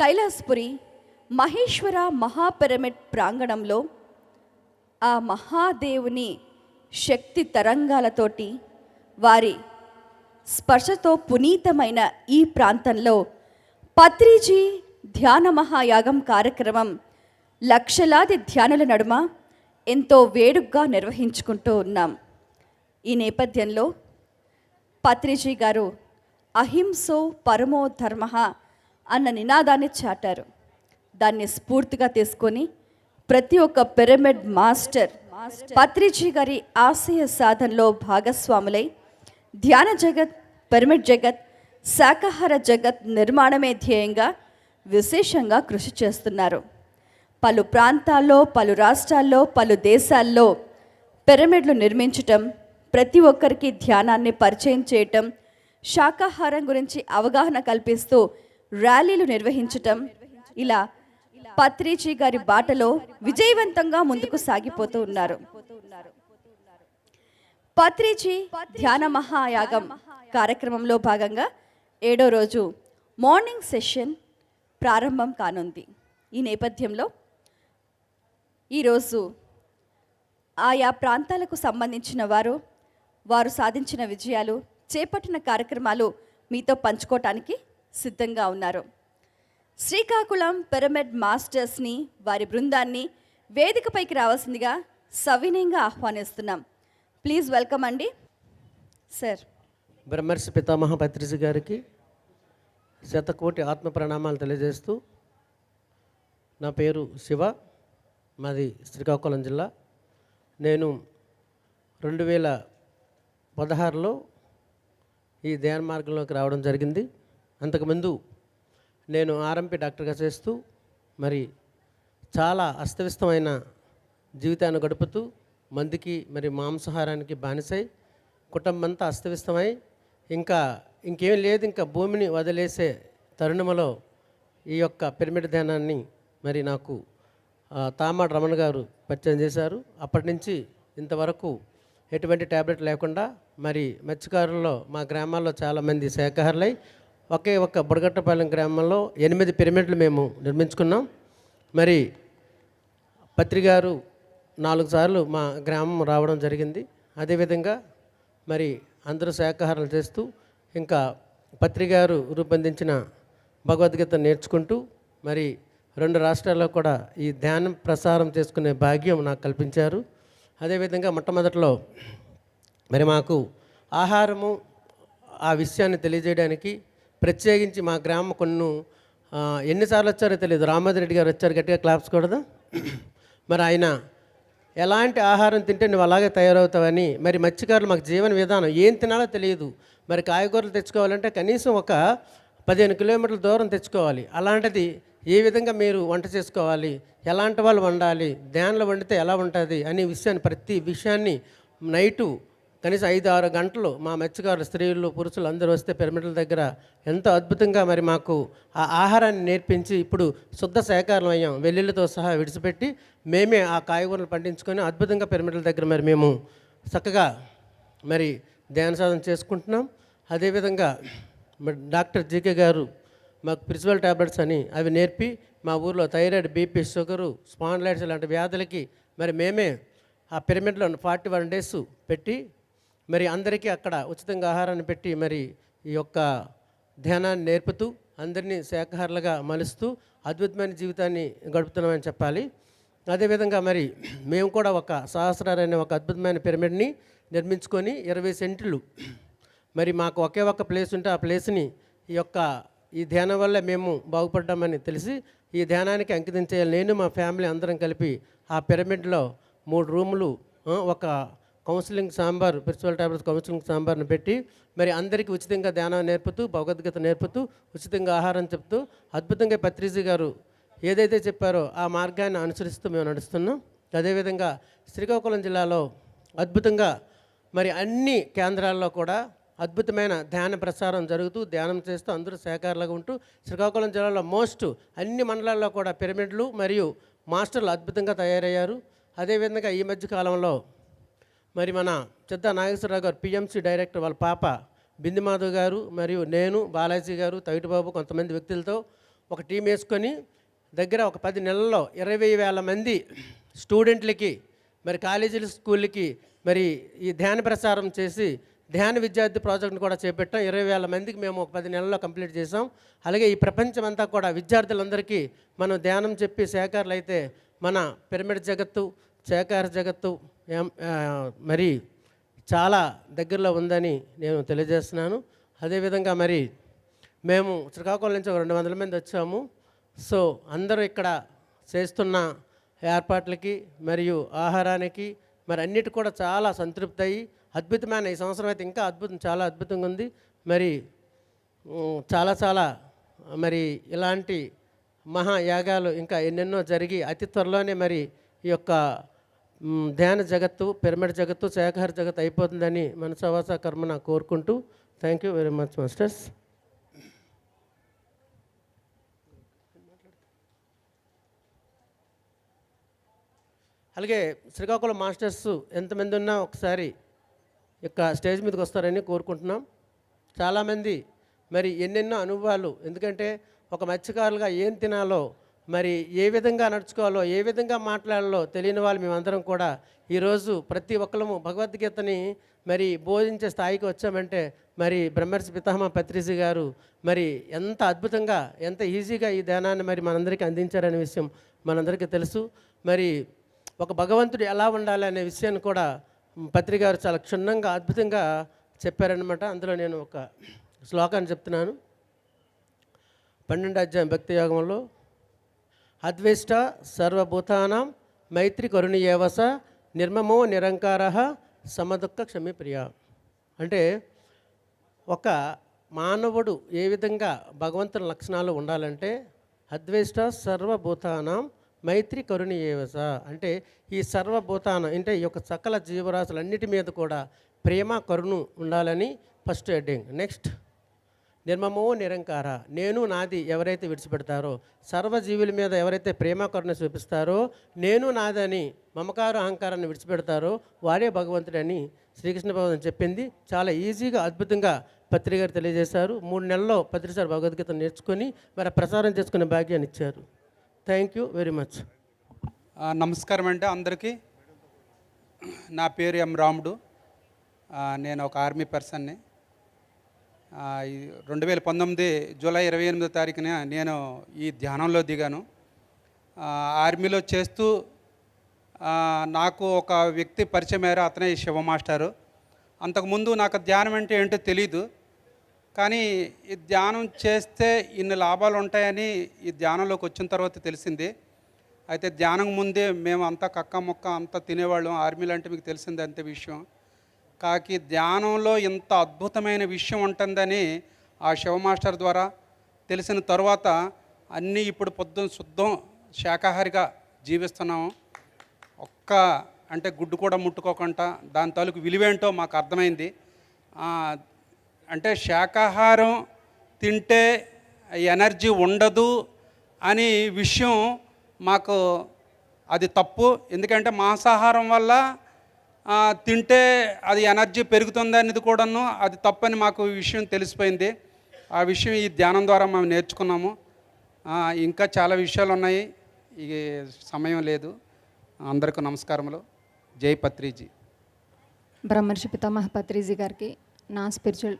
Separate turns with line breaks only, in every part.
కైలాసపురి మహేశ్వర మహాపిరమిడ్ ప్రాంగణంలో ఆ మహాదేవుని శక్తి తరంగాలతోటి వారి స్పర్శతో పునీతమైన ఈ ప్రాంతంలో పత్రిజీ ధ్యాన మహాయాగం కార్యక్రమం లక్షలాది ధ్యానుల నడుమ ఎంతో వేడుగ్గా నిర్వహించుకుంటూ ఉన్నాం. ఈ నేపథ్యంలో పత్రిజీ గారు అహింసో పరమో ధర్మ అన్న నినాదాన్ని చాటారు. దాన్ని స్ఫూర్తిగా తీసుకొని ప్రతి ఒక్క పిరమిడ్ మాస్టర్ పత్రిజీ గారి ఆశయ సాధనలో భాగస్వాములై ధ్యాన జగత్ పిరమిడ్ జగత్ శాకాహార జగత్ నిర్మాణమే ధ్యేయంగా విశేషంగా కృషి చేస్తున్నారు. పలు ప్రాంతాల్లో పలు రాష్ట్రాల్లో పలు దేశాల్లో పిరమిడ్లు నిర్మించటం ప్రతి ఒక్కరికి ధ్యానాన్ని పరిచయం చేయటం శాకాహారం గురించి అవగాహన కల్పిస్తూ ర్యాలీలు నిర్వహించటం ఇలా పత్రిజీ గారి బాటలో విజయవంతంగా ముందుకు సాగిపోతూ ఉన్నారు. పత్రిజీ ధ్యాన మహాయాగం కార్యక్రమంలో భాగంగా ఏడో రోజు మార్నింగ్ సెషన్ ప్రారంభం కానుంది. ఈ నేపథ్యంలో ఈరోజు ఆయా ప్రాంతాలకు సంబంధించిన వారు వారు సాధించిన విజయాలు చేపట్టిన కార్యక్రమాలు మీతో పంచుకోవటానికి సిద్ధంగా ఉన్నారు. శ్రీకాకుళం పిరమిడ్ మాస్టర్స్ని వారి బృందాన్ని వేదికపైకి రావాల్సిందిగా సవినయంగా ఆహ్వానిస్తున్నాం. ప్లీజ్ వెల్కమ్ అండి. సార్.
బ్రహ్మర్షి పితామహ పత్రిజ గారికి శతకోటి ఆత్మ ప్రణామాలు తెలియజేస్తూ నా పేరు శివ మాది శ్రీకాకుళం జిల్లా. నేను రెండు వేల పదహారులో ఈ ధ్యాన మార్గంలోకి రావడం జరిగింది. అంతకుముందు నేను ఆర్ఎంపీ డాక్టర్గా చేస్తూ మరి చాలా అస్తవ్యస్తమైన జీవితాన్ని గడుపుతూ మందికి మరి మాంసాహారానికి బానిసై కుటుంబం అంతా అస్తవ్యస్తమై ఇంకా ఇంకేం లేదు ఇంకా భూమిని వదిలేసే తరుణములో ఈ యొక్క పిరమిడ్ ధ్యానాన్ని మరి నాకు ఆ, తామాడు రమణ గారు పరిచయం చేశారు. అప్పటి నుంచి ఇంతవరకు ఎటువంటి ట్యాబ్లెట్ లేకుండా మరి మత్స్యకారుల్లో మా గ్రామాల్లో చాలామంది శాఖాహారులై ఒకే ఒక్క బుడగట్టపాలెం గ్రామంలో ఎనిమిది పిరమిడ్లు మేము నిర్మించుకున్నాం. మరి పత్రికారు నాలుగు సార్లు మా గ్రామం రావడం జరిగింది. అదేవిధంగా మరి అందరూ శాఖాహారాలు చేస్తూ ఇంకా పత్రికారు రూపొందించిన భగవద్గీత నేర్చుకుంటూ మరి రెండు రాష్ట్రాల్లో కూడా ఈ ధ్యానం ప్రసారం చేసుకునే భాగ్యం నాకు కల్పించారు. అదేవిధంగా మొట్టమొదటిలో మరి మాకు ఆహారము ఆ విషయాన్ని తెలియజేయడానికి ప్రత్యేకించి మా గ్రామ కొన్ని ఎన్నిసార్లు వచ్చారో తెలియదు రామాది రెడ్డి గారు వచ్చారు గట్టిగా క్లాప్స్ కూడదు? మరి ఆయన ఎలాంటి ఆహారం తింటే నువ్వు అలాగే తయారవుతావని మరి మత్స్యకారులు మాకు జీవన విధానం ఏం తినాలో తెలియదు. మరి కాయగూరలు తెచ్చుకోవాలంటే కనీసం ఒక పదిహేను కిలోమీటర్ల దూరం తెచ్చుకోవాలి. అలాంటిది ఏ విధంగా మీరు వంట చేసుకోవాలి? ఎలాంటి వాళ్ళు వండాలి? ధ్యాన్లో వండితే ఎలా ఉంటుంది? అనే విషయాన్ని ప్రతి విషయాన్ని నైటు కనీసం ఐదు ఆరు గంటలు మా మత్స్యకారులు స్త్రీలు పురుషులు అందరూ వస్తే పిరమిడ్ల దగ్గర ఎంతో అద్భుతంగా మరి మాకు ఆ ఆహారాన్ని నేర్పించి ఇప్పుడు శుద్ధ సేకారం అయ్యాం. వెల్లుల్లితో సహా విడిచిపెట్టి మేమే ఆ కాయగూరలు పండించుకొని అద్భుతంగా పిరమిడ్ల దగ్గర మరి మేము చక్కగా మరి ధ్యాన సాధన చేసుకుంటున్నాం. అదేవిధంగా మరి డాక్టర్ జీకే గారు మాకు ప్రిన్సిపల్ టాబ్లెట్స్ అని అవి నేర్పి మా ఊర్లో థైరాయిడ్ బీపీ షుగరు స్పాండ్లైట్స్ లాంటి వ్యాధులకి మరి మేమే ఆ పిరమిడ్లో ఫార్టీ వన్ డేస్ పెట్టి మరి అందరికీ అక్కడ ఉచితంగా ఆహారాన్ని పెట్టి మరి ఈ యొక్క ధ్యానాన్ని నేర్పుతూ అందరినీ శాఖహారులుగా మలుస్తూ అద్భుతమైన జీవితాన్ని గడుపుతున్నామని చెప్పాలి. అదేవిధంగా మరి మేము కూడా ఒక సహస్రారు అనే ఒక అద్భుతమైన పిరమిడ్ని నిర్మించుకొని ఇరవై సెంట్లు మరి మాకు ఒకే ఒక్క ప్లేస్ ఉంటే ఆ ప్లేస్ని ఈ యొక్క ఈ ధ్యానం వల్ల మేము బాగుపడ్డామని తెలిసి ఈ ధ్యానానికి అంకితం చేయాలి. నేను మా ఫ్యామిలీ అందరం కలిపి ఆ పిరమిడ్లో మూడు రూములు ఒక counselling chamber principal tablets counselling సాంబార్ని పెట్టి మరి అందరికీ ఉచితంగా ధ్యానం నేర్పుతూ భగవద్గీత నేర్పుతూ ఉచితంగా ఆహారం చెప్తూ అద్భుతంగా పత్రిజీ గారు ఏదైతే చెప్పారో ఆ మార్గాన్ని అనుసరిస్తూ మేము నడుస్తున్నాం. అదేవిధంగా శ్రీకాకుళం జిల్లాలో అద్భుతంగా మరి అన్ని కేంద్రాల్లో కూడా అద్భుతమైన ధ్యాన ప్రసారం జరుగుతూ ధ్యానం చేస్తూ అందరూ సహకారులుగా ఉంటూ శ్రీకాకుళం జిల్లాలో మోస్ట్ అన్ని మండలాల్లో కూడా పిరమిడ్లు మరియు మాస్టర్లు అద్భుతంగా తయారయ్యారు. అదేవిధంగా ఈ మధ్య కాలంలో మరి మన చెద్ద నాగేశ్వరరావు గారు పిఎంసి డైరెక్టర్ వాళ్ళ పాప బిందిమాధవ్ గారు మరియు నేను బాలాజీ గారు తవిటిబాబు కొంతమంది వ్యక్తులతో ఒక టీం వేసుకొని దగ్గర ఒక పది నెలల్లో ఇరవై వేల మంది స్టూడెంట్లకి మరి కాలేజీల స్కూళ్ళకి మరి ఈ ధ్యాన ప్రసారం చేసి ధ్యాన విద్యార్థి ప్రాజెక్ట్ని కూడా చేపట్టాం. ఇరవై వేల మందికి మేము ఒక పది నెలల్లో కంప్లీట్ చేసాం అలాగే ఈ ప్రపంచం అంతా కూడా విద్యార్థులందరికీ మనం ధ్యానం చెప్పి సేకారులు అయితే మన పిరమిడ్ జగత్తు సేకార జగత్తు మరి చాలా దగ్గరలో ఉందని నేను తెలియజేస్తున్నాను. అదేవిధంగా మరి మేము శ్రీకాకుళం నుంచి ఒక రెండు వందల మంది వచ్చాము. సో అందరూ ఇక్కడ చేస్తున్న ఏర్పాట్లకి మరియు ఆహారానికి మరి అన్నిటి కూడా చాలా సంతృప్తి అయ్యి అద్భుతమైన ఈ సంవత్సరం అయితే ఇంకా అద్భుతం చాలా అద్భుతంగా ఉంది. మరి చాలా చాలా మరి ఇలాంటి మహాయాగాలు ఇంకా ఎన్నెన్నో జరిగి అతి త్వరలోనే మరి ఈ యొక్క ధ్యాన జగత్తు పిరమిడ్ జగత్తు శాఖహార జగత్ అయిపోతుందని మనసవాస కర్మన కోరుకుంటూ thank you very much masters అలాగే శ్రీకాకుళం మాస్టర్స్ ఎంతమంది ఉన్నా ఒకసారి ఇక స్టేజ్ మీదకి వస్తారని కోరుకుంటున్నాం. చాలామంది మరి ఎన్నెన్నో అనుభవాలు. ఎందుకంటే ఒక మత్స్యకారులుగా ఏం తినాలో మరి ఏ విధంగా నడుచుకోవాలో ఏ విధంగా మాట్లాడాలో తెలియని వాళ్ళు మేమందరం కూడా ఈరోజు ప్రతి ఒక్కరము భగవద్గీతని మరి బోధించే స్థాయికి వచ్చామంటే మరి బ్రహ్మర్షి పితామహ పత్రిజీ గారు మరి ఎంత అద్భుతంగా ఎంత ఈజీగా ఈ ధ్యానాన్ని మరి మనందరికీ అందించారనే విషయం మనందరికీ తెలుసు. మరి ఒక భగవంతుడు ఎలా ఉండాలి అనే విషయాన్ని కూడా పత్రిక గారు చాలా క్షుణ్ణంగా అద్భుతంగా చెప్పారనమాట అందులో నేను ఒక శ్లోకాన్ని చెప్తున్నాను. పన్నెండు అధ్యాయం భక్తి యోగంలో అద్వేష్ట సర్వభూతానం మైత్రి కరుణీయేవస నిర్మమో నిరంకార సమదుఃఖ క్షమిప్రియ. అంటే ఒక మానవుడు ఏ విధంగా భగవంతుని లక్షణాలు ఉండాలంటే అద్వేష్ట సర్వభూతానం మైత్రి కరుణీయేవస అంటే ఈ సర్వభూతానం అంటే ఈ యొక్క సకల జీవరాశులన్నిటి మీద కూడా ప్రేమ కరుణు ఉండాలని ఫస్ట్ హెడ్డింగ్. నెక్స్ట్. నిర్మమో నిరంకార. నేను నాది ఎవరైతే విడిచిపెడతారో సర్వజీవుల మీద ఎవరైతే ప్రేమకరుణ చూపిస్తారో నేను నాదని మమకార అహంకారాన్ని విడిచిపెడతారో వాడే భగవంతుడని శ్రీకృష్ణ భగవంతుడు చెప్పింది. చాలా ఈజీగా అద్భుతంగా పత్రిక గారు తెలియజేశారు. మూడు నెలల్లో పత్రిసారి భగవద్గీత నేర్చుకొని మరి ప్రసారం చేసుకునే భాగ్యాన్ని ఇచ్చారు. థ్యాంక్ యూ వెరీ మచ్
నమస్కారం అండి అందరికీ. నా పేరు ఎం రాముడు. నేను ఒక ఆర్మీ పర్సన్ని. రెండు వేల పంతొమ్మిది జూలై ఇరవై ఎనిమిదో తారీఖున నేను ఈ ధ్యానంలో దిగాను. ఆర్మీలో చేస్తూ నాకు ఒక వ్యక్తి పరిచయం అయ్యారు అతనే శివ మాస్టారు. అంతకుముందు నాకు ధ్యానం అంటే ఏంటో తెలీదు కానీ ఈ ధ్యానం చేస్తే ఇన్ని లాభాలు ఉంటాయని ఈ ధ్యానంలోకి వచ్చిన తర్వాత తెలిసింది. అయితే ధ్యానం ముందే మేము అంతా కక్క మొక్క అంతా తినేవాళ్ళం ఆర్మీలు అంటే మీకు తెలిసింది అంతే విషయం. కాకి ధ్యానంలో ఇంత అద్భుతమైన విషయం ఉంటుందని ఆ శివ మాస్టర్ ద్వారా తెలిసిన తర్వాత అన్నీ ఇప్పుడు పొద్దున శుద్ధం శాకాహారిగా జీవిస్తున్నాము. ఒక్క అంటే గుడ్డు కూడా ముట్టుకోకుండా దాని తాలూకు విలువేంటో మాకు అర్థమైంది. అంటే శాకాహారం తింటే ఎనర్జీ ఉండదు అని విషయం మాకు అది తప్పు. ఎందుకంటే మాంసాహారం వల్ల తింటే అది ఎనర్జీ పెరుగుతుంది అనేది కూడాను అది తప్పని మాకు ఈ విషయం తెలిసిపోయింది. ఆ విషయం ఈ ధ్యానం ద్వారా మేము నేర్చుకున్నాము. ఇంకా చాలా విషయాలు ఉన్నాయి. ఈ సమయం లేదు. అందరికీ నమస్కారములు. జై పత్రిజీ.
బ్రహ్మర్షి పితామహ పత్రిజీ గారికి నా స్పిరిచువల్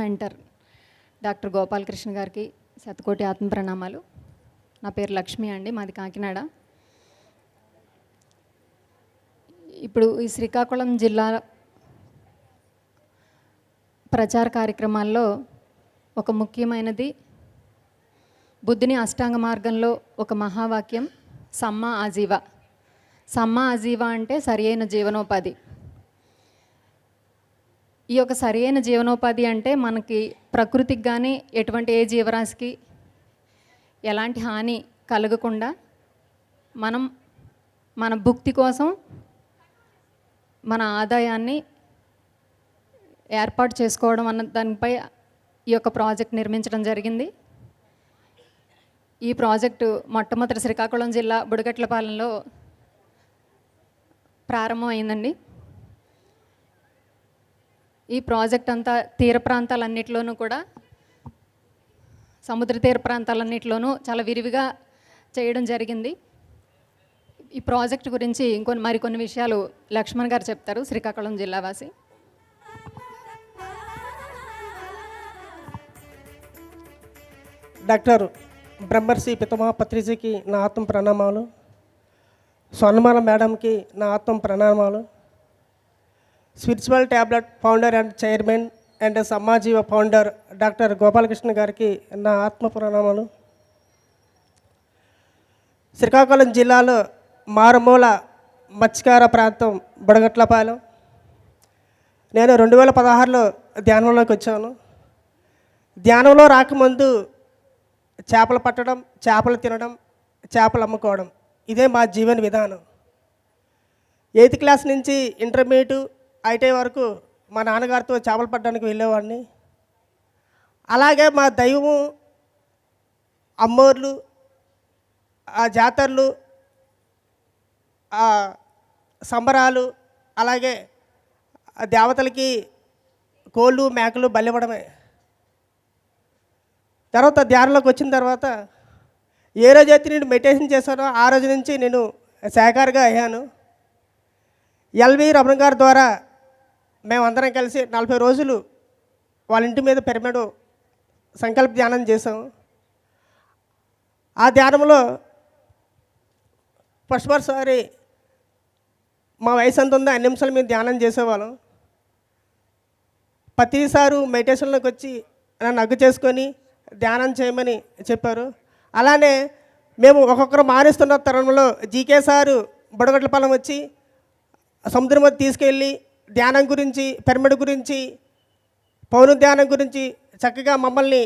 మెంటర్ డాక్టర్ గోపాలకృష్ణ గారికి శతకోటి ఆత్మ ప్రణామాలు. నా పేరు లక్ష్మి అండి మాది కాకినాడ. ఇప్పుడు ఈ శ్రీకాకుళం జిల్లా ప్రచార కార్యక్రమాల్లో ఒక ముఖ్యమైనది. బుద్ధుని అష్టాంగ మార్గంలో ఒక మహావాక్యం సమ్మ ఆజీవ. సమ్మ ఆజీవ అంటే సరియైన జీవనోపాధి. ఈ యొక్క సరియైన జీవనోపాధి అంటే మనకి ప్రకృతికి కానీ ఎటువంటి ఏ జీవరాశికి ఎలాంటి హాని కలగకుండా మనం మన భుక్తి కోసం మన ఆదాయాన్ని ఏర్పాటు చేసుకోవడం అన్న దానిపై ఈ యొక్క ప్రాజెక్ట్ నిర్మించడం జరిగింది. ఈ ప్రాజెక్టు మొట్టమొదటి శ్రీకాకుళం జిల్లా బుడగట్లపాలెంలో ప్రారంభమైందండి. ఈ ప్రాజెక్ట్ అంతా తీర ప్రాంతాలన్నిటిలోనూ కూడా సముద్ర తీర ప్రాంతాలన్నింటిలోనూ చాలా విరివిగా చేయడం జరిగింది. ఈ ప్రాజెక్ట్ గురించి ఇంకొన్ని మరికొన్ని విషయాలు లక్ష్మణ్ గారు చెప్తారు శ్రీకాకుళం జిల్లావాసి
డాక్టర్ బ్రహ్మర్షి పితమా పత్రిజీకి నా ఆత్మ ప్రణామాలు స్వర్ణమాల మేడంకి నా ఆత్మ ప్రణామాలు spiritual tablet founder and chairman and సమాజీవ founder doctor Gopalakrishna గారికి నా ఆత్మ ప్రణామాలు. శ్రీకాకుళం జిల్లాలో మారుమూల మత్స్యకార ప్రాంతం బుడగట్లపాలెం. నేను రెండు వేల పదహారులో ధ్యానంలోకి వచ్చాను. ధ్యానంలో రాకముందు చేపలు పట్టడం చేపలు తినడం చేపలు అమ్ముకోవడం ఇదే మా జీవన విధానం. ఎయిత్ క్లాస్ నుంచి ఇంటర్మీడియట్ ఐటీ వరకు మా నాన్నగారితో చేపలు పట్టడానికి వెళ్ళేవాడిని. అలాగే మా దైవము అమ్మోర్లు ఆ జాతరలు సంబరాలు అలాగే దేవతలకి కోళ్ళు మేకలు బలివ్వడమే. తర్వాత ధ్యానంలోకి వచ్చిన తర్వాత ఏ రోజైతే నేను మెడిటేషన్ చేశానో ఆ రోజు నుంచి నేను శాఖారిగా అయ్యాను. ఎల్వి రమణ గారి ద్వారా మేమందరం కలిసి నలభై రోజులు వాళ్ళ ఇంటి మీద పిరమిడ్ సంకల్ప ధ్యానం చేసాం ఆ ధ్యానంలో ఫస్ట్ సారి మా వయసు ఎంత ఉందో అన్ని నిమిషాలు మేము ధ్యానం చేసేవాళ్ళం. ప్రతిసారి మెడిటేషన్లోకి వచ్చి నన్ను అగ్గు చేసుకొని ధ్యానం చేయమని చెప్పారు. అలానే మేము ఒక్కొక్కరు మానేస్తున్న తరుణంలో జీకే సారు బుడగట్ల పొలం వచ్చి సముద్రం మీద తీసుకెళ్ళి ధ్యానం గురించి పిరమిడ్ గురించి పౌరు ధ్యానం గురించి చక్కగా మమ్మల్ని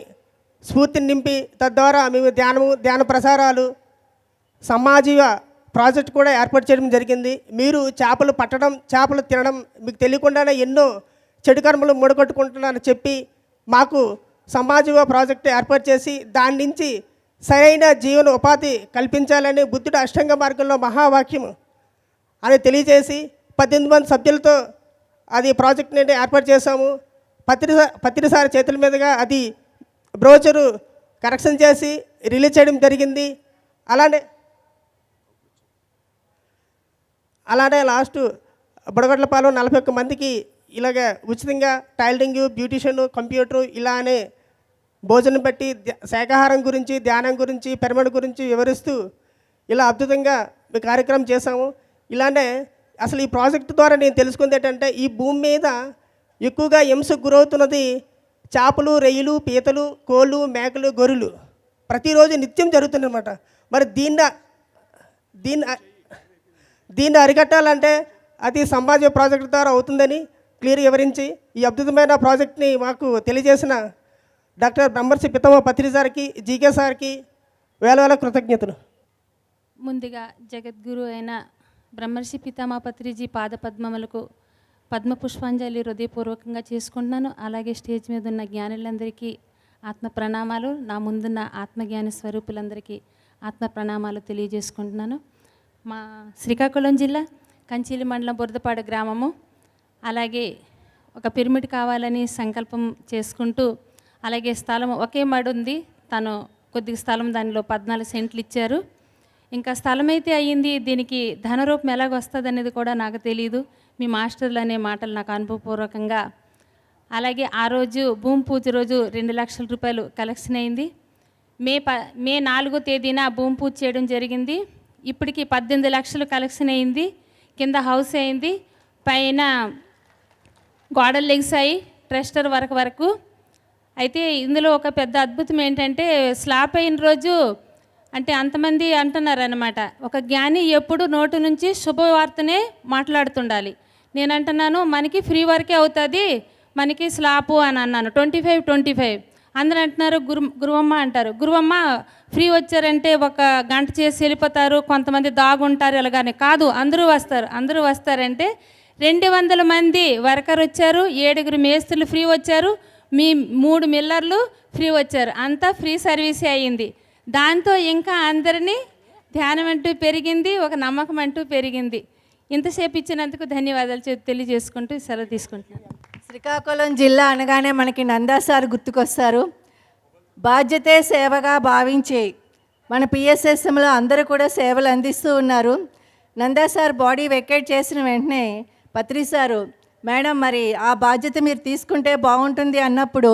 స్ఫూర్తిని నింపి తద్వారా మేము ధ్యానము ధ్యాన ప్రసారాలు సమాజీవ ప్రాజెక్ట్ కూడా ఏర్పాటు చేయడం జరిగింది. మీరు చేపలు పట్టడం చేపలు తినడం మీకు తెలియకుండానే ఎన్నో చెడు కర్మలు మూడగొట్టుకుంటున్నారని చెప్పి మాకు సమాజీవ ప్రాజెక్ట్ ఏర్పాటు చేసి దాని నుంచి సరైన జీవన ఉపాధి కల్పించాలని బుద్ధుడు అష్టంగ మార్గంలో మహావాక్యం అని తెలియజేసి పద్దెనిమిది మంది సభ్యులతో అది ప్రాజెక్ట్ నుండి ఏర్పాటు చేశాము. పత్రిక పత్రిసారి చేతుల మీదుగా అది బ్రోచరు కరెక్షన్ చేసి రిలీజ్ చేయడం జరిగింది. అలానే అలానే లాస్ట్ బుడగొట్లపాలెం నలభై ఒక్క మందికి ఇలాగ ఉచితంగా టైలరింగ్ బ్యూటిషియన్ కంప్యూటర్ ఇలా అనే భోజనం పెట్టి శాఖాహారం శాకాహారం గురించి ధ్యానం గురించి పెరమణ గురించి వివరిస్తూ ఇలా అద్భుతంగా మీ కార్యక్రమం చేశాము. ఇలానే అసలు ఈ ప్రాజెక్ట్ ద్వారా నేను తెలుసుకుంది ఏంటంటే ఈ భూమి మీద ఎక్కువగా హింసకు గురవుతున్నది చేపలు రొయ్యలు పీతలు కోళ్ళు మేకలు గొర్రెలు. ప్రతిరోజు నిత్యం జరుగుతుందన్నమాట. మరి దీన్ని దీన్ని దీన్ని అరికట్టాలంటే అది సంభాజ్య ప్రాజెక్టు ద్వారా అవుతుందని క్లియర్ వివరించి ఈ అద్భుతమైన ప్రాజెక్ట్ని మాకు తెలియజేసిన డాక్టర్ బ్రహ్మర్షి పితమ పత్రి సార్కి జీకే సార్కి వేల వేల కృతజ్ఞతలు.
ముందుగా జగద్గురు అయిన బ్రహ్మర్షి పితామపత్రిజీ పాదపద్మములకు పద్మ పుష్పాంజలి హృదయపూర్వకంగా చేసుకుంటున్నాను. అలాగే స్టేజ్ మీద ఉన్న జ్ఞానులందరికీ ఆత్మ ప్రణామాలు నా ముందున్న ఆత్మజ్ఞాని స్వరూపులందరికీ ఆత్మ ప్రణామాలు తెలియజేసుకుంటున్నాను. మా శ్రీకాకుళం జిల్లా కంచిలి మండలం బురదపాడు గ్రామము. అలాగే ఒక పిరమిడ్ కావాలని సంకల్పం చేసుకుంటూ అలాగే స్థలం ఒకే మడు ఉంది. తను కొద్దిగా స్థలం దానిలో పద్నాలుగు సెంట్లు ఇచ్చారు. ఇంకా స్థలం అయితే అయ్యింది దీనికి ధనరూపం ఎలాగ వస్తుంది అనేది కూడా నాకు తెలియదు మీ మాస్టర్లు అనే మాటలు నాకు అనుభవపూర్వకంగా. అలాగే ఆ రోజు భూమి పూజ రోజు రెండు లక్షల రూపాయలు కలెక్షన్ అయింది. మే ప మే నాలుగో తేదీన భూమి పూజ చేయడం జరిగింది. ఇప్పటికి పద్దెనిమిది లక్షలు కలెక్షన్ అయింది కింద హౌస్ అయింది పైన గోడలు లెగిసాయి ట్రెస్టర్ వరకు వరకు. అయితే ఇందులో ఒక పెద్ద అద్భుతం ఏంటంటే స్లాప్ అయిన రోజు అంటే అంతమంది అంటున్నారు అనమాట ఒక జ్ఞాని ఎప్పుడు నోటు నుంచి శుభవార్తనే మాట్లాడుతుండాలి. నేను అంటున్నాను మనకి ఫ్రీ వర్కే అవుతుంది మనకి స్లాపు అని అన్నాను. Twenty five twenty five. అందరూ అంటున్నారు గురు గురువమ్మ అంటారు. గురువమ్మ ఫ్రీ వచ్చారంటే ఒక గంట చేసి వెళ్ళిపోతారు కొంతమంది దాగుంటారు ఇలాగానే. కాదు అందరూ వస్తారు. అందరూ వస్తారంటే రెండు వందల మంది వర్కర్ వచ్చారు ఏడుగురు మేస్త్రులు ఫ్రీ వచ్చారు మీ మూడు మిల్లర్లు ఫ్రీ వచ్చారు. అంతా ఫ్రీ సర్వీసే అయ్యింది. దాంతో ఇంకా అందరినీ ధ్యానం అంటూ పెరిగింది ఒక నమ్మకం అంటూ పెరిగింది. ఇంతసేపు ఇచ్చినందుకు ధన్యవాదాలు తెలియజేసుకుంటూ సెలవు తీసుకుంటున్నాను.
శ్రీకాకుళం జిల్లా అనగానే మనకి నందా సార్ గుర్తుకొస్తారు. బాధ్యతే సేవగా భావించే మన పిఎస్ఎస్ఎంలో అందరూ కూడా సేవలు అందిస్తూ ఉన్నారు. నందా సార్ బాడీ వెకేట్ చేసిన వెంటనే పత్రి సారు మేడం మరి ఆ బాధ్యత మీరు తీసుకుంటే బాగుంటుంది అన్నప్పుడు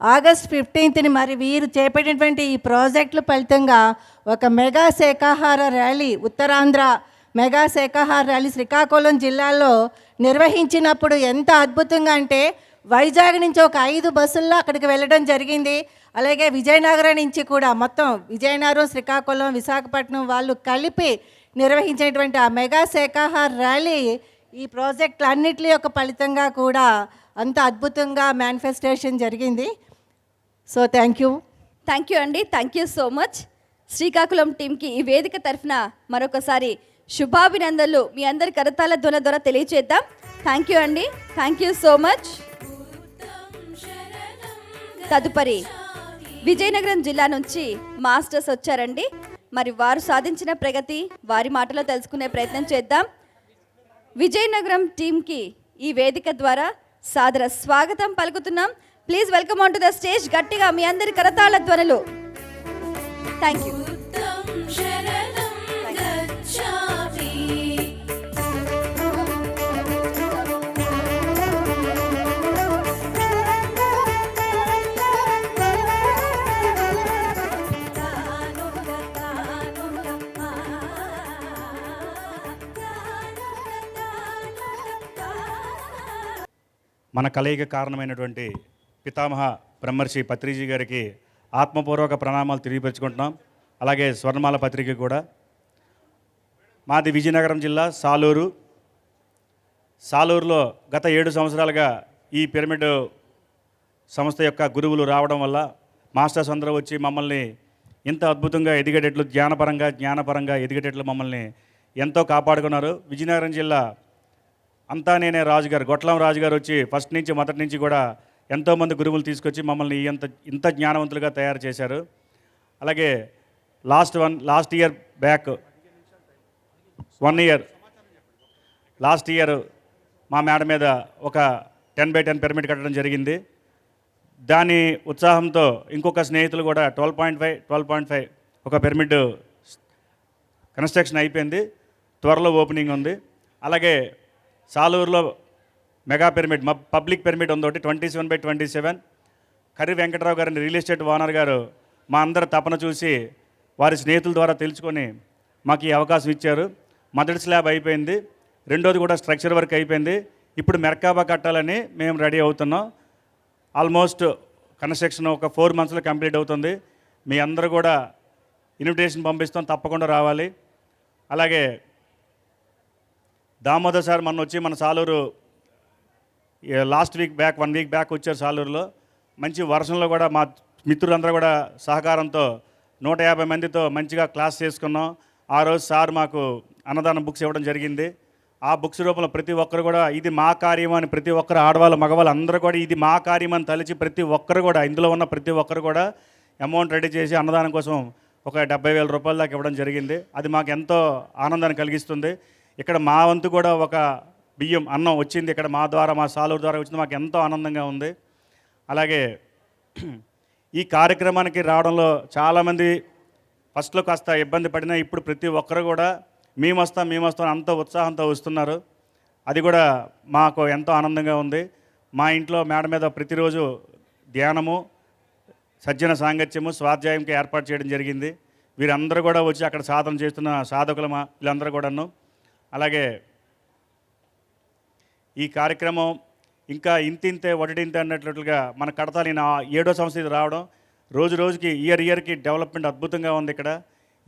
ఆగస్ట్ ఫిఫ్టీన్త్ని మరి వీరు చేపట్టినటువంటి ఈ ప్రాజెక్టుల ఫలితంగా ఒక మెగా శాఖాహార ర్యాలీ ఉత్తరాంధ్ర మెగా శాఖాహార ర్యాలీ శ్రీకాకుళం జిల్లాలో నిర్వహించినప్పుడు ఎంత అద్భుతంగా అంటే వైజాగ్ నుంచి ఒక ఐదు బస్సుల్లో అక్కడికి వెళ్ళడం జరిగింది. అలాగే విజయనగరం నుంచి కూడా మొత్తం విజయనగరం శ్రీకాకుళం విశాఖపట్నం వాళ్ళు కలిపి నిర్వహించినటువంటి ఆ మెగా శాఖాహార్ ర్యాలీ ఈ ప్రాజెక్టులు అన్నిటి యొక్క ఫలితంగా కూడా అంత అద్భుతంగా మేనిఫెస్టేషన్ జరిగింది. So thank you.
Thank you అండి. Thank you so much. Srikakulam టీంకి ఈ వేదిక తరఫున మరొకసారి శుభాభినందనలు. మీ అందరి కరతాల ధ్వన ద్వారా తెలియచేద్దాం. థ్యాంక్ యూ అండి థ్యాంక్ యూ సో మచ్ తదుపరి విజయనగరం జిల్లా నుంచి మాస్టర్స్ వచ్చారండి. మరి వారు సాధించిన ప్రగతి వారి మాటలో తెలుసుకునే ప్రయత్నం చేద్దాం. విజయనగరం టీంకి ఈ వేదిక ద్వారా సాదర స్వాగతం పలుకుతున్నాం. Please welcome on to the stage గట్టిగా మీ అందరి కరతాళ ధ్వనులు. థ్యాంక్ యూ
మన కలయిక కారణమైనటువంటి పితామహ బ్రహ్మర్షి పత్రిజీ గారికి ఆత్మపూర్వక ప్రణామాలు తెలియపరుచుకుంటున్నాం. అలాగే స్వర్ణమాల పత్రిక కూడా. మాది విజయనగరం జిల్లా సాలూరు. సాలూరులో గత ఏడు సంవత్సరాలుగా ఈ పిరమిడ్ సంస్థ యొక్క గురువులు రావడం వల్ల మాస్టర్స్ అందరూ వచ్చి మమ్మల్ని ఇంత అద్భుతంగా ఎదిగేటట్లు జ్ఞానపరంగా జ్ఞానపరంగా ఎదిగేటట్లు మమ్మల్ని ఎంతో కాపాడుకున్నారు. విజయనగరం జిల్లా అంతా నేనే రాజుగారు. గొట్లం రాజుగారు వచ్చి ఫస్ట్ నుంచి మొదటి నుంచి కూడా ఎంతోమంది గురువులు తీసుకొచ్చి మమ్మల్ని ఇంత ఇంత జ్ఞానవంతులుగా తయారు చేశారు. అలాగే last one last year back one year last year మా మేడ మీద ఒక టెన్ బై టెన్ పిరమిడ్ కట్టడం జరిగింది. దాని ఉత్సాహంతో ఇంకొక స్నేహితులు కూడా twelve point five twelve point five ఒక పిరమిడ్ కన్స్ట్రక్షన్ అయిపోయింది. త్వరలో ఓపెనింగ్ ఉంది. అలాగే సాలూరులో మెగా పిరమిడ్ పబ్లిక్ పిరమిడ్ ఉంది ఒకటి twenty seven by twenty seven. Karri Venkatarao గారిని రియల్ ఎస్టేట్ ఓనర్ గారు మా అందరి తపన చూసి వారి స్నేహితుల ద్వారా తెలుసుకొని మాకు ఈ అవకాశం ఇచ్చారు. మొదటి స్లాబ్ అయిపోయింది. రెండోది కూడా స్ట్రక్చర్ వర్క్ అయిపోయింది. ఇప్పుడు మెర్కాబా కట్టాలని మేము రెడీ అవుతున్నాం. ఆల్మోస్ట్ కన్స్ట్రక్షన్ ఒక ఫోర్ మంత్స్లో కంప్లీట్ అవుతుంది. మీ అందరూ కూడా ఇన్విటేషన్ పంపిస్తాం తప్పకుండా రావాలి. అలాగే దామోదర్ సార్ మొన్న వచ్చి మన Saluru last week back one week back వచ్చారు సాలూరులో. మంచి వర్షంలో కూడా మా మిత్రులందరూ కూడా సహకారంతో నూట యాభై మందితో మంచిగా క్లాస్ చేసుకున్నాం. ఆ రోజు సార్ మాకు అన్నదానం బుక్స్ ఇవ్వడం జరిగింది. ఆ బుక్స్ రూపంలో ప్రతి ఒక్కరు కూడా ఇది మా కార్యం అని ప్రతి ఒక్కరు ఆడవాళ్ళు మగవాళ్ళు అందరూ కూడా ఇది మా కార్యం అని తలిచి ప్రతి ఒక్కరు కూడా ఇందులో ఉన్న ప్రతి ఒక్కరు కూడా అమౌంట్ రెడీ చేసి అన్నదానం కోసం ఒక డెబ్బై వేల రూపాయల దాకా ఇవ్వడం జరిగింది. అది మాకు ఎంతో ఆనందాన్ని కలిగిస్తుంది. ఇక్కడ మా వంతు కూడా ఒక బియ్యం అన్నం వచ్చింది. ఇక్కడ మా ద్వారా మా సాలూరు ద్వారా వచ్చింది. మాకు ఎంతో ఆనందంగా ఉంది. అలాగే ఈ కార్యక్రమానికి రావడంలో చాలామంది ఫస్ట్లో కాస్త ఇబ్బంది పడినా ఇప్పుడు ప్రతి ఒక్కరు కూడా మేము వస్తాం మేము వస్తాం అంత ఉత్సాహంతో వస్తున్నారు. అది కూడా మాకు ఎంతో ఆనందంగా ఉంది. మా ఇంట్లో మేడ మీద ప్రతిరోజు ధ్యానము సజ్జన సాంగత్యము స్వాధ్యాయంకి ఏర్పాటు చేయడం జరిగింది. వీరందరూ కూడా వచ్చి అక్కడ సాధన చేస్తున్న సాధకులమా వీళ్ళందరూ కూడాను. అలాగే ఈ కార్యక్రమం ఇంకా ఇంతింతే ఒకటింతే అన్నట్లుగా మన కడతాలి నా ఏడో సంవత్సరం ఇది రావడం. రోజు రోజుకి ఇయర్ ఇయర్కి డెవలప్మెంట్ అద్భుతంగా ఉంది ఇక్కడ.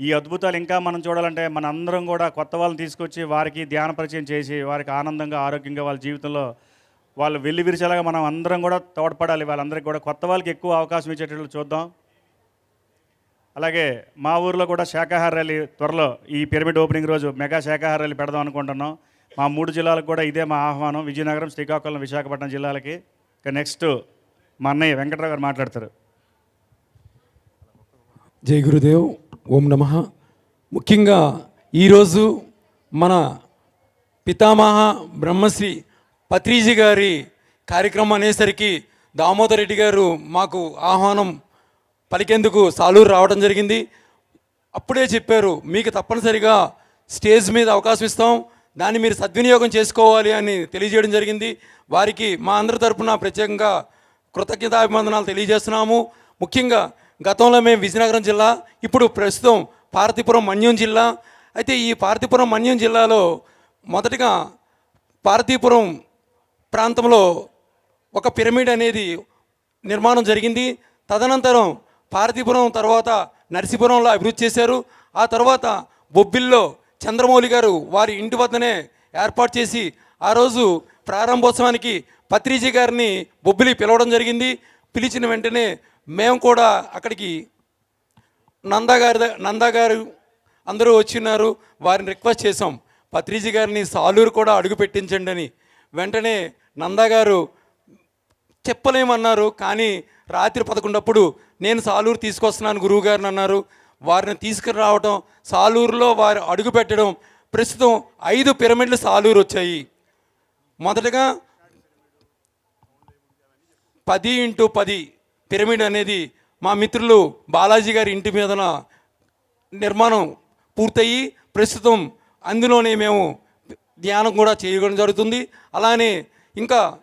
ఈ అద్భుతాలు ఇంకా మనం చూడాలంటే మన అందరం కూడా కొత్త వాళ్ళని తీసుకొచ్చి వారికి ధ్యాన పరిచయం చేసి వారికి ఆనందంగా ఆరోగ్యంగా వాళ్ళ జీవితంలో వాళ్ళు వెళ్ళి విరిచేలాగా మనం అందరం కూడా తోడ్పడాలి. వాళ్ళందరికీ కూడా కొత్త వాళ్ళకి ఎక్కువ అవకాశం ఇచ్చేటట్లు చూద్దాం. అలాగే మా ఊర్లో కూడా శాఖాహార ర్యాలీ త్వరలో ఈ పిరమిడ్ ఓపెనింగ్ రోజు మెగా శాఖాహార ర్యాలీ పెడదాం అనుకుంటున్నాం. మా మూడు జిల్లాలకు కూడా ఇదే మా ఆహ్వానం. విజయనగరం శ్రీకాకుళం విశాఖపట్నం జిల్లాలకి. ఇక నెక్స్ట్ మా అన్నయ్య వెంకటరావు గారు మాట్లాడతారు.
జై గురుదేవ్. ఓం నమ. ముఖ్యంగా ఈరోజు మన పితామహ బ్రహ్మశ్రీ పత్రిజీ గారి కార్యక్రమం అనేసరికి దామోదర్ రెడ్డి గారు మాకు ఆహ్వానం పలికేందుకు సాలూరు రావడం జరిగింది. అప్పుడే చెప్పారు మీకు తప్పనిసరిగా స్టేజ్ మీద అవకాశం ఇస్తాం. దాన్ని మీరు సద్వినియోగం చేసుకోవాలి అని తెలియజేయడం జరిగింది. వారికి మా అందరి తరపున ప్రత్యేకంగా కృతజ్ఞతాభివందనాలు తెలియజేస్తున్నాము. ముఖ్యంగా గతంలో మేము విజయనగరం జిల్లా ఇప్పుడు ప్రస్తుతం పార్తీపురం మన్యం జిల్లా. అయితే ఈ పార్తీపురం మన్యం జిల్లాలో మొదటగా పార్తీపురం ప్రాంతంలో ఒక పిరమిడ్ అనేది నిర్మాణం జరిగింది. తదనంతరం పార్వతీపురం తర్వాత నరసీపురంలో అభివృద్ధి చేశారు. ఆ తర్వాత బొబ్బిల్లో చంద్రమౌళి గారు వారి ఇంటి వద్దనే ఏర్పాటు చేసి ఆ రోజు ప్రారంభోత్సవానికి పత్రిజీ గారిని బొబ్బిలి పిలవడం జరిగింది. పిలిచిన వెంటనే మేము కూడా అక్కడికి నందా గారి నందా గారు అందరూ వచ్చిన్నారు వారిని రిక్వెస్ట్ చేసాం పత్రిజీ గారిని సాలూరు కూడా అడుగు పెట్టించండి అని. వెంటనే నందా గారు చెప్పలేమన్నారు. కానీ రాత్రి పదకొండప్పుడు నేను సాలూరు తీసుకొస్తున్నాను గురువుగారిని అన్నారు వారిని తీసుకురావడం సాలూరులో వారు అడుగు పెట్టడం ప్రస్తుతం ఐదు పిరమిడ్లు సాలూరు వచ్చాయి. మొదటగా పది ఇంటూ పది పిరమిడ్ అనేది మా మిత్రులు బాలాజీ గారి ఇంటి మీదన నిర్మాణం పూర్తయి ప్రస్తుతం అందులోనే మేము ధ్యానం కూడా చేయడం జరుగుతుంది. అలానే ఇంకా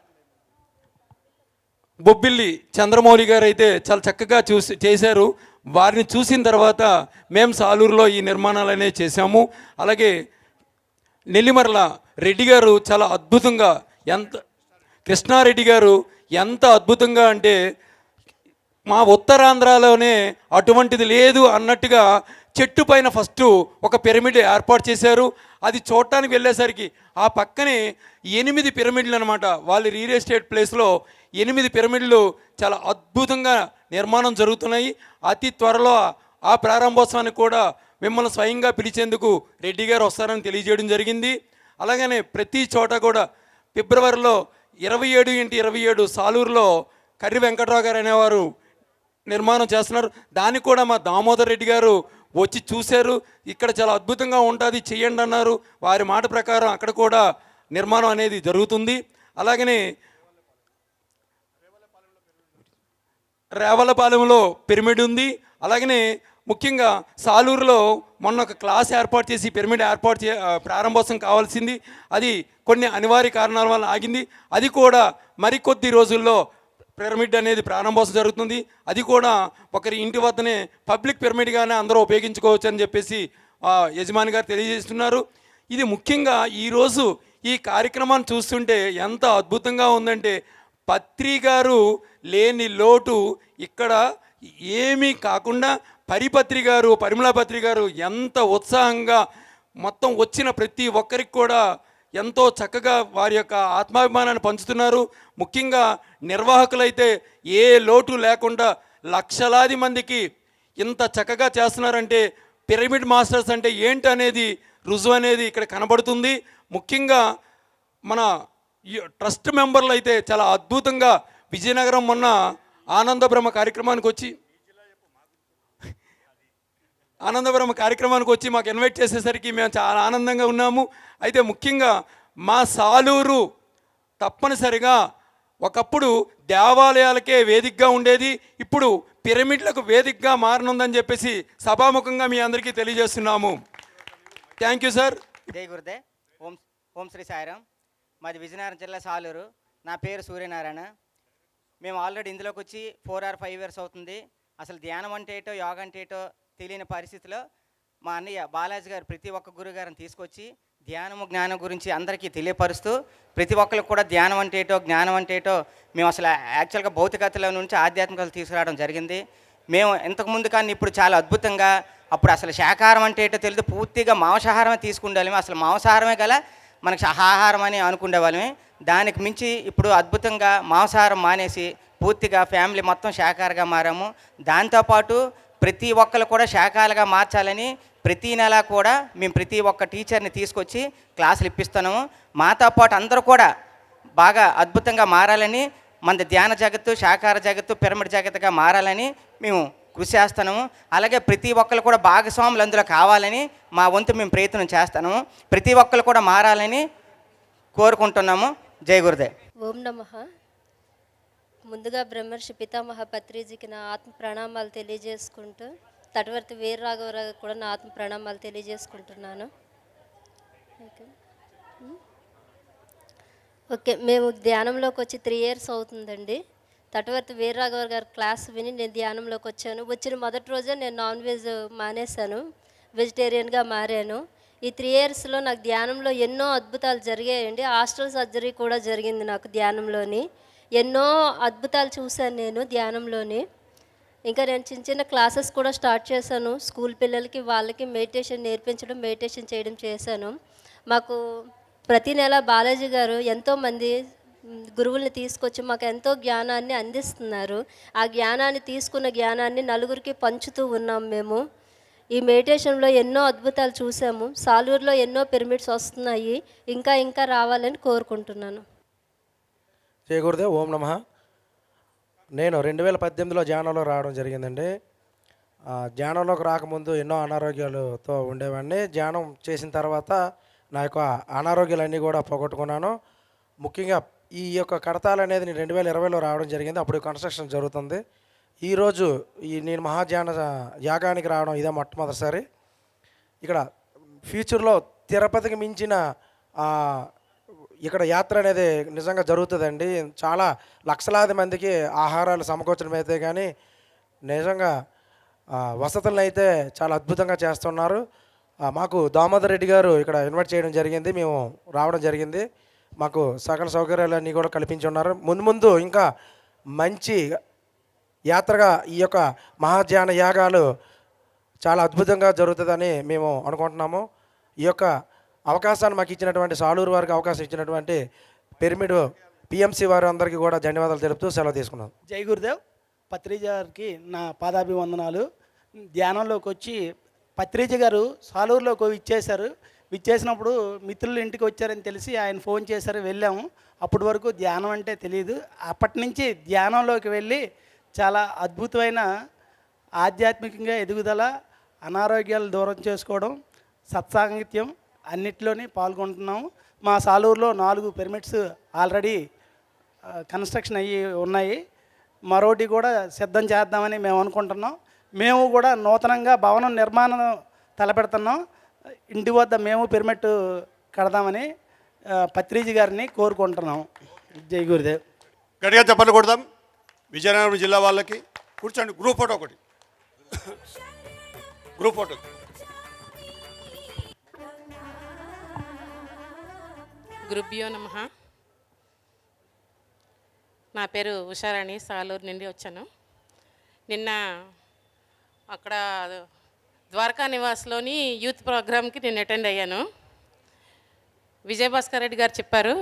బొబ్బిల్లి చంద్రమౌళి గారు అయితే చాలా చక్కగా చూసి చేశారు. వారిని చూసిన తర్వాత మేము సాలూరులో ఈ నిర్మాణాలు అనేవి చేశాము. అలాగే నెల్లిమర్ల రెడ్డి గారు చాలా అద్భుతంగా ఎంత కృష్ణారెడ్డి గారు ఎంత అద్భుతంగా అంటే మా ఉత్తరాంధ్రలోనే అటువంటిది లేదు అన్నట్టుగా చెట్టు పైన ఫస్ట్ ఒక పిరమిడ్ ఏర్పాటు చేశారు. అది చూడటానికి వెళ్ళేసరికి ఆ పక్కనే ఎనిమిది పిరమిడ్లు అనమాట వాళ్ళ రియల్ ఎస్టేట్ ప్లేస్లో ఎనిమిది పిరమిడ్లు చాలా అద్భుతంగా నిర్మాణం జరుగుతున్నాయి. అతి త్వరలో ఆ ప్రారంభోత్సవానికి కూడా మిమ్మల్ని స్వయంగా పిలిచేందుకు రెడ్డి గారు వస్తారని తెలియజేయడం జరిగింది. అలాగనే ప్రతి చోట కూడా ఫిబ్రవరిలో ఇరవై ఏడు ఇంటి ఇరవై ఏడు సాలూరులో కర్రి వెంకట్రావు గారు అనేవారు నిర్మాణం చేస్తున్నారు. దానికి కూడా మా దామోదర్ రెడ్డి గారు వచ్చి చూశారు. ఇక్కడ చాలా అద్భుతంగా ఉంటుంది చేయండి అన్నారు. వారి మాట ప్రకారం అక్కడ కూడా నిర్మాణం అనేది జరుగుతుంది. అలాగనే రేవలపాలెంలో పిరమిడ్ ఉంది. అలాగనే ముఖ్యంగా సాలూరులో మొన్న ఒక క్లాస్ ఏర్పాటు చేసి పిరమిడ్ ఏర్పాటు చే ప్రారంభోత్సవం కావాల్సింది. అది కొన్ని అనివార్య కారణాల వల్ల ఆగింది. అది కూడా మరికొద్ది రోజుల్లో పిరమిడ్ అనేది ప్రారంభోత్సవం జరుగుతుంది. అది కూడా ఒకరి ఇంటి వద్దనే పబ్లిక్ పిరమిడ్గానే అందరూ ఉపయోగించుకోవచ్చు అని చెప్పేసి యజమాని గారు తెలియజేస్తున్నారు. ఇది ముఖ్యంగా ఈరోజు ఈ కార్యక్రమాన్ని చూస్తుంటే ఎంత అద్భుతంగా ఉందంటే పత్రి గారు లేని లోటు ఇక్కడ ఏమీ కాకుండా పరిపత్రి గారు పరిమళ పత్రి గారు ఎంత ఉత్సాహంగా మొత్తం వచ్చిన ప్రతి ఒక్కరికి కూడా ఎంతో చక్కగా వారి యొక్క ఆత్మాభిమానాన్ని పంచుతున్నారు. ముఖ్యంగా నిర్వాహకులైతే ఏ లోటు లేకుండా లక్షలాది మందికి ఇంత చక్కగా చేస్తున్నారంటే పిరమిడ్ మాస్టర్స్ అంటే ఏంటి అనేది రుజువు అనేది ఇక్కడ కనబడుతుంది. ముఖ్యంగా మన ట్రస్ట్ మెంబర్లు అయితే చాలా అద్భుతంగా విజయనగరం మొన్న ఆనందబ్రహ్మ కార్యక్రమానికి వచ్చి ఆనందపురం కార్యక్రమానికి వచ్చి మాకు ఇన్వైట్ చేసేసరికి మేము చాలా ఆనందంగా ఉన్నాము. అయితే ముఖ్యంగా మా సాలూరు తప్పనిసరిగా ఒకప్పుడు దేవాలయాలకే వేదికగా ఉండేది. ఇప్పుడు పిరమిడ్లకు వేదికగా మారనుందని చెప్పేసి సభాముఖంగా మీ అందరికీ తెలియజేస్తున్నాము. Thank you sir.
జై గురుదే ఓం ఓం శ్రీ సాయిరామ్. మాది విజయనగరం జిల్లా సాలూరు. నా పేరు సూర్యనారాయణ. మేము ఆల్రెడీ ఇందులోకి వచ్చి ఫోర్ ఆర్ ఫైవ్ ఇయర్స్ అవుతుంది. అసలు ధ్యానం అంటే ఏటో యోగా అంటే ఏటో తెలియని పరిస్థితిలో మా అన్నయ్య బాలాజీ గారు ప్రతి ఒక్క గురువు గారిని తీసుకొచ్చి ధ్యానము జ్ఞానం గురించి అందరికీ తెలియపరుస్తూ ప్రతి ఒక్కరికి కూడా ధ్యానం అంటే ఏటో జ్ఞానం అంటే ఏటో మేము అసలు యాక్చువల్గా భౌతికతలో నుంచి ఆధ్యాత్మికతలు తీసుకురావడం జరిగింది. మేము ఇంతకుముందు కానీ ఇప్పుడు చాలా అద్భుతంగా అప్పుడు అసలు శాకాహారం అంటే ఏటో తెలియదు. పూర్తిగా మాంసాహారమే తీసుకుండాలి. అసలు మాంసాహారమే గల మనకి ఆహారం అని అనుకునే వాళ్ళమే దానికి మించి ఇప్పుడు అద్భుతంగా మాంసాహారం మానేసి పూర్తిగా ఫ్యామిలీ మొత్తం శాఖారగా మారాము. దాంతోపాటు ప్రతి ఒక్కరు కూడా శాఖాలుగా మార్చాలని ప్రతి నెల కూడా మేము ప్రతి ఒక్క టీచర్ని తీసుకొచ్చి క్లాసులు ఇప్పిస్తున్నాము. మాతో పాటు అందరూ కూడా బాగా అద్భుతంగా మారాలని మన ధ్యాన జగత్తు శాకార జగత్తు పిరమిడ్ జగత్తుగా మారాలని మేము కృషి చేస్తాము అలాగే ప్రతి ఒక్కరు కూడా భాగస్వాములు అందులో కావాలని మా వంతు మేము ప్రయత్నం చేస్తాము ప్రతి ఒక్కరు కూడా మారాలని కోరుకుంటున్నాము. జై గురుదే
ఓం నమ. ముందుగా బ్రహ్మర్షి పితామహ పత్రిజీకి నా ఆత్మ ప్రణామాలు తెలియజేసుకుంటూ తటవర్తి వీర రాఘవరావు కూడా నా ఆత్మ ప్రణామాలు తెలియజేసుకుంటున్నాను. ఓకే. ఓకే మేము ధ్యానంలోకి వచ్చి త్రీ ఇయర్స్ అవుతుందండి. తటవర్తి వీరరాఘవ గారి క్లాస్ విని నేను ధ్యానంలోకి వచ్చాను. వచ్చిన మొదటి రోజే నేను నాన్ వెజ్ మానేశాను. వెజిటేరియన్గా మారాను. ఈ త్రీ ఇయర్స్లో నాకు ధ్యానంలో ఎన్నో అద్భుతాలు జరిగాయండి. హాస్టల్ సర్జరీ కూడా జరిగింది నాకు ధ్యానంలోని. ఎన్నో అద్భుతాలు చూశాను నేను ధ్యానంలోని. ఇంకా నేను చిన్న చిన్న క్లాసెస్ కూడా స్టార్ట్ చేశాను. స్కూల్ పిల్లలకి వాళ్ళకి మెడిటేషన్ నేర్పించడం మెడిటేషన్ చేయడం చేశాను. మాకు ప్రతి నెల బాలాజీ గారు ఎంతోమంది గురువుల్ని తీసుకొచ్చి మాకు ఎంతో జ్ఞానాన్ని అందిస్తున్నారు. ఆ జ్ఞానాన్ని తీసుకున్న జ్ఞానాన్ని నలుగురికి పంచుతూ ఉన్నాం మేము. ఈ మెడిటేషన్లో ఎన్నో అద్భుతాలు చూసాము. సాలూరులో ఎన్నో పిరమిడ్స్ వస్తున్నాయి. ఇంకా ఇంకా రావాలని కోరుకుంటున్నాను.
జయ ఓం నమ. నేను రెండు వేల పద్దెనిమిదిలో ధ్యానంలో రావడం జరిగిందండి. ధ్యానంలోకి రాకముందు ఎన్నో అనారోగ్యాలతో ఉండేవాడిని. ధ్యానం చేసిన తర్వాత నా యొక్క అనారోగ్యాలన్నీ కూడా పోగొట్టుకున్నాను. ముఖ్యంగా ఈ యొక్క కడతాలు అనేది నేను రెండు వేల ఇరవైలో రావడం జరిగింది. అప్పుడు కన్స్ట్రక్షన్ జరుగుతుంది. ఈరోజు ఈ నేను మహాధ్యాన యాగానికి రావడం ఇదే మొట్టమొదటిసారి. ఇక్కడ ఫ్యూచర్లో తిరుపతికి మించిన ఇక్కడ యాత్ర అనేది నిజంగా జరుగుతుందండి. చాలా లక్షలాది మందికి ఆహారాలు సమకూర్చడం అయితే కానీ నిజంగా వసతులను అయితే చాలా అద్భుతంగా చేస్తున్నారు. మాకు దామోదర్ రెడ్డి గారు ఇక్కడ ఇన్వైట్ చేయడం జరిగింది. మేము రావడం జరిగింది. మాకు సకల సౌకర్యాలన్నీ కూడా కల్పించి ఉన్నారు. ముందు ముందు ఇంకా మంచి యాత్రగా ఈ యొక్క మహాధ్యాన యాగాలు చాలా అద్భుతంగా జరుగుతుందని మేము అనుకుంటున్నాము. ఈ యొక్క అవకాశాన్ని మాకు ఇచ్చినటువంటి సాలూరు వారికి అవకాశం ఇచ్చినటువంటి పిరమిడ్ పిఎంసి వారు అందరికీ కూడా ధన్యవాదాలు తెలుపుతూ సెలవు తీసుకున్నాం.
జై గురుదేవ్. పత్రిజ గారికి నా పాదాభివందనాలు. ధ్యానంలోకి వచ్చి పత్రిజ గారు సాలూరులోకి ఇచ్చేశారు. ఇచ్చేసినప్పుడు మిత్రులు ఇంటికి వచ్చారని తెలిసి ఆయన ఫోన్ చేశారు వెళ్ళాము. అప్పటి వరకు ధ్యానం అంటే తెలియదు అప్పటి నుంచి ధ్యానంలోకి వెళ్ళి చాలా అద్భుతమైన ఆధ్యాత్మికంగా ఎదుగుదల అనారోగ్యాలు దూరం చేసుకోవడం సత్సాంగిత్యం అన్నిటిలోని పాల్గొంటున్నాము. మా సాలూరులో నాలుగు పిరమిడ్స్ ఆల్రెడీ కన్స్ట్రక్షన్ అయ్యి ఉన్నాయి. మరోటి కూడా సిద్ధం చేద్దామని మేము అనుకుంటున్నాం. మేము కూడా నూతనంగా భవనం నిర్మాణం తలపెడుతున్నాం. ఇంటి వద్ద మేము పిరమిడ్ కడదామని పత్రిజీ గారిని కోరుకుంటున్నాం. జై గురుదేవ్.
గట్టిగా చెప్పలు కొడదాం. విజయనగరం జిల్లా వాళ్ళకి కూర్చోండి. గ్రూప్ ఫోటో ఒకటి. Group photo.
గురుభ్యో నమ. నా పేరు ఉషారాణి సాలూరు నుండి వచ్చాను. నిన్న అక్కడ ద్వారకా నివాస్లోని యూత్ ప్రోగ్రామ్కి నేను అటెండ్ అయ్యాను. విజయభాస్కర్ రెడ్డి గారు చెప్పారు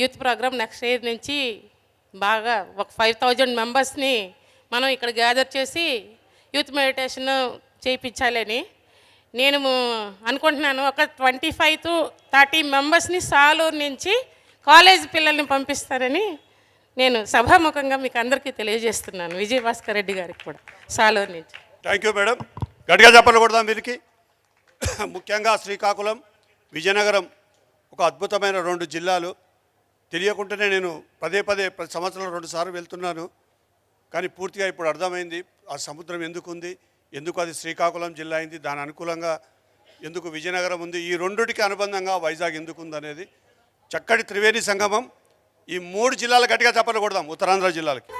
యూత్ ప్రోగ్రామ్ నెక్స్ట్ ఇయర్ నుంచి బాగా ఒక ఫైవ్ థౌజండ్ మెంబర్స్ని మనం ఇక్కడ గ్యాదర్ చేసి యూత్ మెడిటేషన్ చేయించాలని. నేను అనుకుంటున్నాను ఒక ట్వంటీ ఫైవ్ టు థర్టీ మెంబర్స్ని సాలూరు నుంచి కాలేజ్ పిల్లల్ని పంపిస్తారని నేను సభాముఖంగా మీకు అందరికీ తెలియజేస్తున్నాను. విజయభాస్కర్ రెడ్డి గారికి కూడా సాలూరు నుంచి.
థ్యాంక్ యూ మేడం గట్టిగా చెప్పలు కొడదాం వీరికి. ముఖ్యంగా శ్రీకాకుళం విజయనగరం ఒక అద్భుతమైన రెండు జిల్లాలు. తెలియకుండానే నేను పదే పదే ప్రతి సంవత్సరం రెండుసార్లు వెళ్తున్నాను. కానీ పూర్తిగా ఇప్పుడు అర్థమైంది ఆ సముద్రం ఎందుకు ఉంది ఎందుకు అది శ్రీకాకుళం జిల్లా అయింది దాని అనుకూలంగా ఎందుకు విజయనగరం ఉంది ఈ రెండుటికి అనుబంధంగా వైజాగ్ ఎందుకు ఉందనేది చక్కటి త్రివేణి సంగమం. ఈ మూడు జిల్లాలు గట్టిగా చెప్పలు కొడదాం ఉత్తరాంధ్ర జిల్లాలకి.